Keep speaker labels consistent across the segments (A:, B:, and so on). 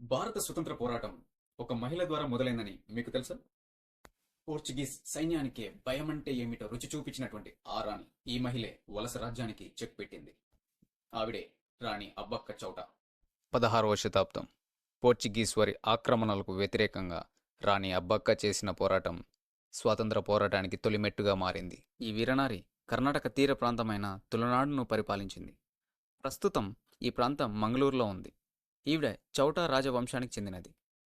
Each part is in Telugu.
A: భారత స్వతంత్ర పోరాటం ఒక మహిళ ద్వారా మొదలైందని మీకు తెలుసా? పోర్చుగీస్ సైన్యానికే భయం అంటే ఏమిటో రుచి చూపించినటువంటి ఆ రాణి ఈ మహిళే వలస రాజ్యానికి చెక్ పెట్టింది. ఆవిడే రాణి అబ్బక్క చౌట.
B: పదహారవ శతాబ్దం. పోర్చుగీస్ వారి ఆక్రమణలకు వ్యతిరేకంగా రాణి అబ్బక్క చేసిన పోరాటం స్వాతంత్ర పోరాటానికి తొలిమెట్టుగా మారింది. ఈ వీరనారి కర్ణాటక తీర ప్రాంతమైన తులనాడును పరిపాలించింది. ప్రస్తుతం ఈ ప్రాంతం మంగళూరులో ఉంది. ఈవిడ చౌటా రాజవంశానికి చెందినది.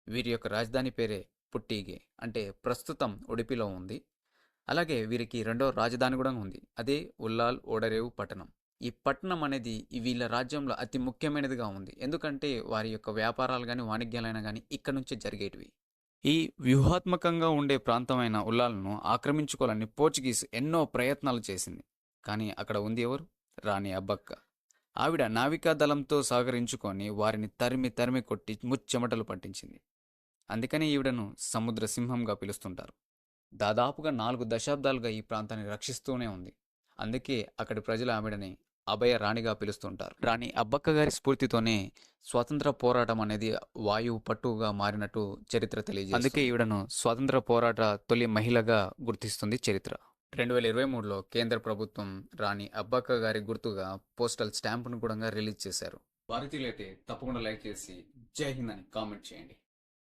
B: వీరి యొక్క రాజధాని పేరే పుట్టిగే అంటే ప్రస్తుతం ఉడిపిలో ఉంది. అలాగే వీరికి రెండో రాజధాని కూడా ఉంది. అదే ఉల్లాల్ ఓడరేవు పట్టణం. ఈ పట్టణం అనేది వీళ్ళ రాజ్యంలో అతి ముఖ్యమైనదిగా ఉంది. ఎందుకంటే వారి యొక్క వ్యాపారాలు కానీ వాణిజ్యాలైనా కానీ ఇక్కడ నుంచే జరిగేటివి. ఈ వ్యూహాత్మకంగా ఉండే ప్రాంతమైన ఉల్లాలను ఆక్రమించుకోవాలని పోర్చుగీస్ ఎన్నో ప్రయత్నాలు చేసింది. కానీ అక్కడ ఉంది ఎవరు? రాణి అబ్బక్క. ఆవిడ నావికా దళంతో సహకరించుకొని వారిని తరిమి తరిమి కొట్టి ముచ్చెమటలు పట్టించింది. అందుకని ఈవిడను సముద్ర సింహంగా పిలుస్తుంటారు. దాదాపుగా నాలుగు దశాబ్దాలుగా ఈ ప్రాంతాన్ని రక్షిస్తూనే ఉంది. అందుకే అక్కడి ప్రజలు ఆవిడని అభయ రాణిగా పిలుస్తుంటారు. రాణి అబ్బక్క గారి స్ఫూర్తితోనే స్వాతంత్ర పోరాటం అనేది వాయువు పట్టుగా మారినట్టు చరిత్ర తెలియజేస్తుంది. అందుకే ఈవిడను స్వాతంత్ర పోరాట తొలి మహిళగా గుర్తిస్తుంది చరిత్ర. రెండు వేల ఇరవై మూడులో కేంద్ర ప్రభుత్వం రాణి అబ్బక్క గారి గుర్తుగా పోస్టల్ స్టాంపును కూడా రిలీజ్ చేశారు.
A: భారతీయులైతే తప్పకుండా లైక్ చేసి జై హింద్ అని కామెంట్ చేయండి.